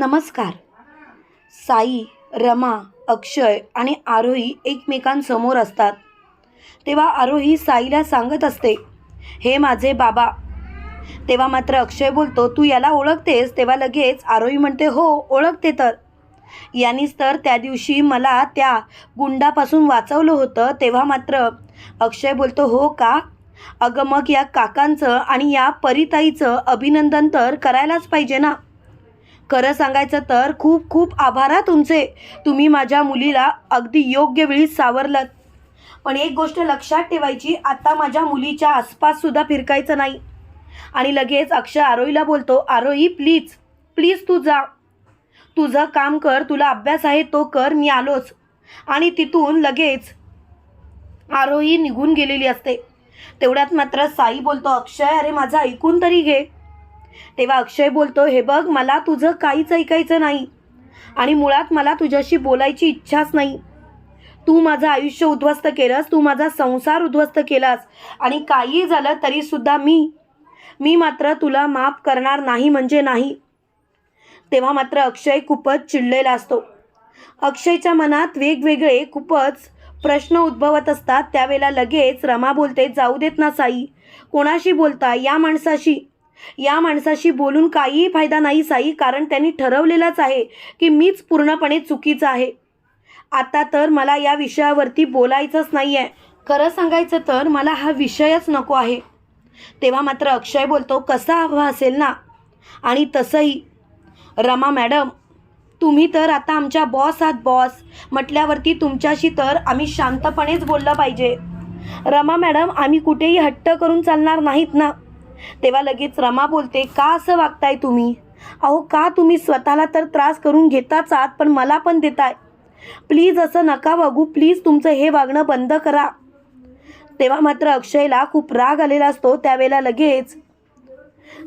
नमस्कार. साई रमा अक्षय आणि आरोही एकमेकांसमोर असतात. तेव्हा आरोही साईला सांगत असते हे माझे बाबा. तेव्हा मात्र अक्षय बोलतो तू याला ओळखतेस? तेव्हा लगेच आरोही म्हणते हो ओळखते तर. यांनीच तर त्या दिवशी मला त्या गुंडापासून वाचवलं होतं. तेव्हा मात्र अक्षय बोलतो हो का? अगं मग या काकांचं आणि या परिताईचं अभिनंदन तर करायलाच पाहिजे ना? खरं सांगायचं तर खूप खूप आभार हा तुमचे. तुम्ही माझ्या मुलीला अगदी योग्य वेळी सावरलं पण एक गोष्ट लक्षात ठेवायची आता माझ्या मुलीच्या आसपाससुद्धा फिरकायचं नाही. आणि लगेच अक्षय आरोहीला बोलतो आरोही प्लीज प्लीज तू जा. तुझं काम कर तुला अभ्यास आहे तो कर मी आलोच. आणि तिथून लगेच आरोही निघून गेलेली असते. तेवढ्यात मात्र साई बोलतो अक्षय अरे माझं ऐकून तरी घे. तेव्हा अक्षय बोलतो हे बघ मला तुझं काहीच ऐकायचं नाही आणि मुळात मला तुझ्याशी बोलायची इच्छाच नाही. तू माझं आयुष्य उद्ध्वस्त केलंस तू माझा संसार उद्ध्वस्त केलास आणि काही झालं तरीसुद्धा मी मी मात्र तुला माफ करणार नाही म्हणजे नाही. तेव्हा मात्र अक्षय खूपच चिडलेला असतो. अक्षयच्या मनात वेगवेगळे खूपच प्रश्न उद्भवत असतात. त्यावेळेला लगेच रमा बोलते जाऊ देत ना साई कोणाशी बोलता या माणसाशी. या माणसाशी बोलून काहीही फायदा नाही साई कारण त्यांनी ठरवलेलंच आहे की मीच पूर्णपणे चुकीचं आहे. आता तर मला या विषयावरती बोलायचंच नाही आहे खरं सांगायचं तर मला हा विषयच नको आहे. तेव्हा मात्र अक्षय बोलतो कसा हवा असेल ना. आणि तसंही. रमा मॅडम तुम्ही तर आता आमच्या बॉस आहात बॉस. म्हटल्यावरती तुमच्याशी तर आम्ही शांतपणेच बोललं पाहिजे. रमा मॅडम आम्ही कुठेही हट्ट करून चालणार नाहीत ना. तेव्हा लगेच रमा बोलते का असं वागताय तुम्ही? अहो का तुम्ही स्वतःला तर त्रास करून घेताच आहात पण मला पण देताय. प्लीज असं नका वागू प्लीज तुमचं हे वागणं बंद करा. तेव्हा मात्र अक्षयला खूप राग आलेला असतो त्यावेळेला लगेच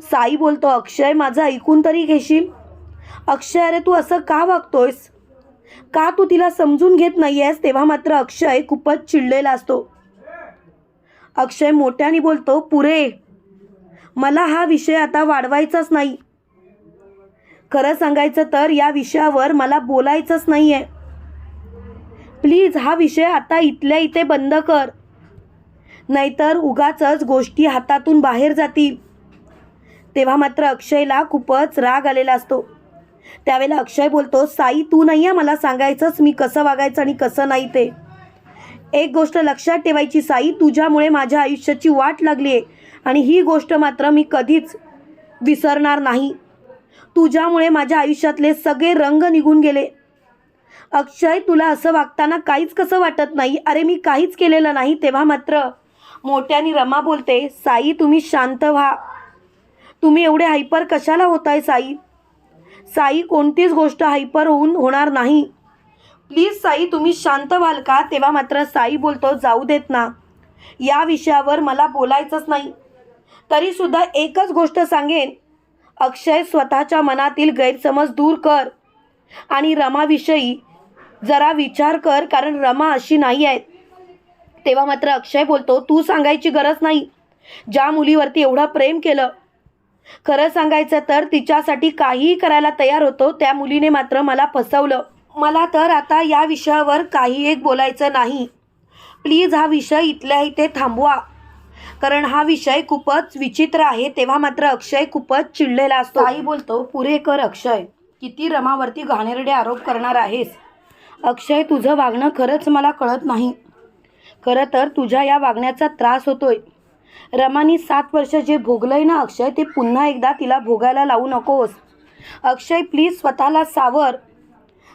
साई बोलतो अक्षय माझं ऐकून तरी घेशील? अक्षय अरे तू असं का वागतोयस? का तू तिला समजून घेत नाही आहेस तेव्हा मात्र अक्षय खूपच चिडलेला असतो. अक्षय मोठ्याने बोलतो पुरे मला हा विषय आता वाढवायचाच नाही. खरं सांगायचं तर या विषयावर मला बोलायचंच नाही आहे प्लीज हा विषय आता इथल्या इथे बंद कर. नाहीतर उगाच गोष्टी हातातून बाहेर जातील. तेव्हा मात्र अक्षयला खूपच राग आलेला असतो. त्यावेळेला अक्षय बोलतो साई तू नाही आहे मला सांगायचंच मी कसं वागायचं आणि कसं नाही ते. एक गोष्ट लक्षात ठेवायची साई तुझ्यामुळे माझ्या आयुष्याची वाट लागली आहे आणि ही गोष्ट मात्र मी कधीच विसरणार नाही. तुझ्यामुळे माझ्या आयुष्यातले सगळे रंग निघून गेले. अक्षय तुला असं वागताना काहीच कसं वाटत नाही? अरे मी काहीच केलेलं नाही. तेव्हा मात्र मोठ्यानी रमा बोलते साई तुम्ही शांत व्हा. तुम्ही एवढे हायपर कशाला होताय साई? साई कोणतीच गोष्ट हायपर होऊन होणार नाही. प्लीज साई तुम्ही शांत व्हाल का? तेव्हा मात्र साई बोलतो जाऊ देत ना. या विषयावर मला बोलायचंच नाही. तरीसुद्धा एकच गोष्ट सांगेन. अक्षय स्वतःच्या मनातील गैरसमज दूर कर. आणि रमाविषयी जरा विचार कर कारण रमा अशी नाही आहेत. तेव्हा मात्र अक्षय बोलतो तू सांगायची गरज नाही. ज्या मुलीवरती एवढं प्रेम केलं खरं सांगायचं तर तिच्यासाठी काहीही करायला तयार होतो त्या मुलीने मात्र मला फसवलं. मला तर आता या विषयावर काही एक बोलायचं नाही. प्लीज हा विषय इथल्या इथे थांबवा. कारण हा विषय खूपच विचित्र आहे तेव्हा मात्र अक्षय खूपच चिडलेला असतो. आई बोलतो पुरे कर अक्षय. किती रमावरती घाणेरडे आरोप करणार आहेस? अक्षय तुझं वागणं खरंच मला कळत नाही. खरं तर तुझ्या या वागण्याचा त्रास होतोय. रमानी सात वर्ष जे भोगलंय ना अक्षय ते पुन्हा एकदा तिला भोगायला लावू नकोस. अक्षय प्लीज स्वतःला सावर.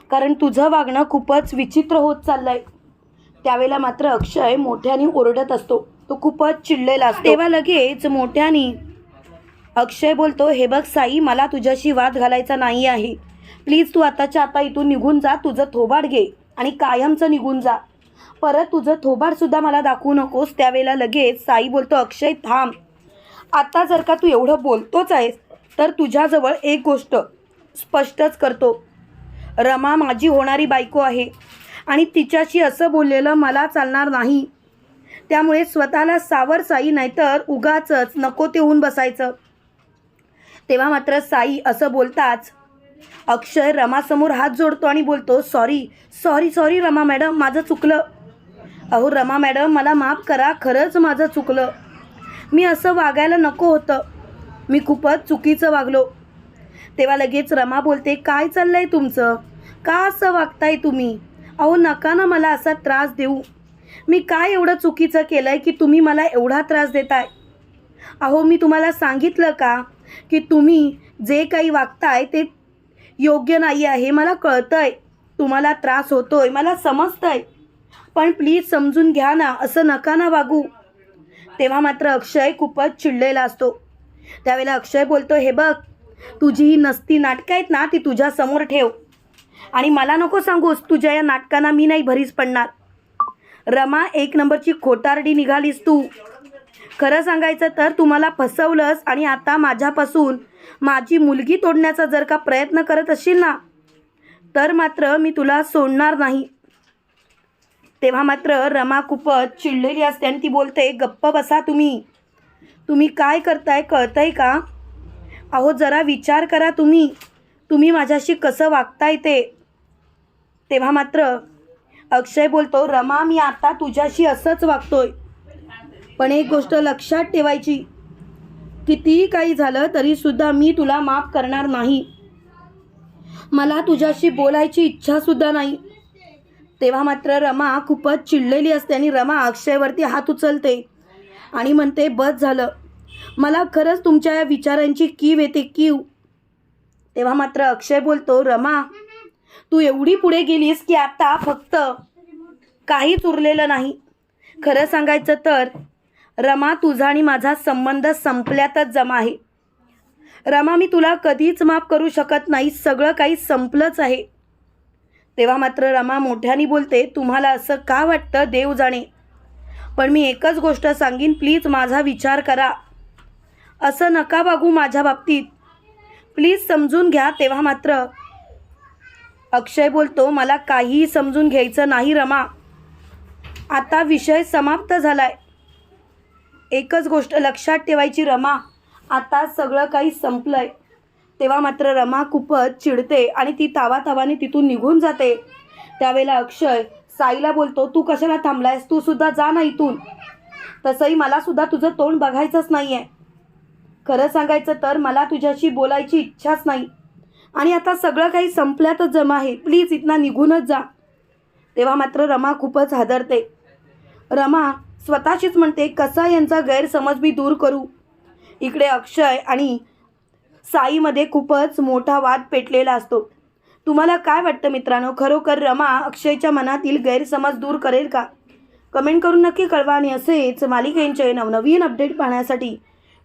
कारण तुझं वागणं खूपच विचित्र होत चाललंय. त्यावेळेला मात्र अक्षय मोठ्याने ओरडत असतो. तो खूपच चिडलेला असतो. तेव्हा लगेच मोठ्याने अक्षय बोलतो हे बघ साई मला तुझ्याशी वाद घालायचा नाही आहे. प्लीज तू आताच्या आता इथून निघून जा तुझं थोबाड घे आणि कायमचं निघून जा. परत तुझं थोबाडसुद्धा मला दाखवू नकोस. त्यावेळेला लगेच साई बोलतो अक्षय थांब. आता जर का तू एवढं बोलतोच आहेस तर तुझ्याजवळ एक गोष्ट स्पष्टच करतो. रमा माझी होणारी बायको आहे. आणि तिच्याशी असं बोललेलं मला चालणार नाही. त्यामुळे स्वतःला सावर साई नाहीतर उगाचच नको ते होऊन बसायचं. तेव्हा मात्र साई असं बोलताच अक्षय रमासमोर हात जोडतो आणि बोलतो sorry sorry sorry Rama madam माझं चुकलं. अहो रमा मॅडम मला माफ करा खरंच माझं चुकलं. मी असं वागायला नको होतं. मी खूपच चुकीचं वागलो. तेव्हा लगेच रमा बोलते काय चाललं आहे तुमचं? का असं वागताय तुम्ही? अहो नका ना मला असा त्रास देऊ. मी काय एवढं चुकीचं केलं आहे की तुम्ही मला एवढा त्रास देताय? अहो मी तुम्हाला सांगितलं का की तुम्ही जे काही वागताय ते योग्य नाही आहे मला कळतंय. तुम्हाला त्रास होतोय मला समजतंय. पण प्लीज समजून घ्या ना असं नका ना वागू. तेव्हा मात्र अक्षय खूपच चिडलेला असतो. त्यावेळेला अक्षय बोलतो हे बघ तुझी ही नसती नाटकं आहेत ना ती तुझ्यासमोर ठेव. आणि मला नको सांगूस तुझ्या या नाटकांना मी नाही भरीस पडणार. रमा एक नंबरची खोटारडी निघालीस तू. खरं सांगायचं तर तुम्हाला फसवलंस आणि आता माझ्यापासून माझी मुलगी तोडण्याचा जर का प्रयत्न करत असशील ना तर मात्र मी तुला सोडणार नाही. तेव्हा मात्र रमा खूपच चिडलेली असते आणि ती बोलते गप्प बसा तुम्ही. तुम्ही काय करताय कळतंय का? अहो जरा विचार करा तुम्ही. तुम्ही माझ्याशी कसं वागताय ते? तेव्हा मात्र अक्षय बोलतो रमा मी आता तुझ्याशी असंच वागतोय. पण एक गोष्ट लक्षात ठेवायची. कितीही काही झालं तरीसुद्धा मी तुला माफ करणार नाही. मला तुझ्याशी बोलायची इच्छासुद्धा नाही. तेव्हा मात्र रमा खूपच चिडलेली असते आणि रमा अक्षयवरती हात उचलते आणि म्हणते बस झालं. मला खरंच तुमच्या या विचारांची कीव येते कीव. तेव्हा मात्र अक्षय बोलतो रमा तू एवढी पुढे गेलीस की आता फक्त काहीच उरलेलं नाही. खरं सांगायचं तर रमा तुझा आणि माझा संबंध संपल्यातच जमा आहे. रमा मी तुला कधीच माफ करू शकत नाही सगळं काही संपलंच आहे. तेव्हा मात्र रमा मोठ्याने बोलते तुम्हाला असं का वाटतं देव जाणे. पण मी एकच गोष्ट सांगीन प्लीज माझा विचार करा. असं नका बघू माझ्या बाबतीत. प्लीज समजून घ्या तेव्हा मात्र. अक्षय बोलतो मला काहीही समजून घ्यायचं नाही रमा. आता विषय समाप्त झालाय. एकच गोष्ट लक्षात ठेवायची रमा आता सगळं काही संपलंय. तेव्हा मात्र रमा खूपच चिडते आणि ती तावातावाने तिथून निघून जाते. त्यावेळेला अक्षय साईला बोलतो तू कशाला थांबलायस? तू सुद्धा जा ना इथून. तसंही मला सुद्धा तुझं तोंड बघायचंच नाही आहे खरं सांगायचं तर मला तुझ्याशी बोलायची इच्छाच नाही. आणि आता सगळं काही संपल्यातच जमा आहे. प्लीज इथनं निघूनच जा. तेव्हा मात्र रमा खूपच हादरते. रमा स्वतःशीच म्हणते कसा यांचा गैरसमज मी दूर करू? इकडे अक्षय आणि साईमध्ये खूपच मोठा वाद पेटलेला असतो. तुम्हाला काय वाटतं मित्रांनो? खरोखर रमा अक्षयच्या मनातील गैरसमज दूर करेल का? कमेंट करून नक्की कळवा आणि असेच मालिकेंचे नवनवीन अपडेट पाहण्यासाठी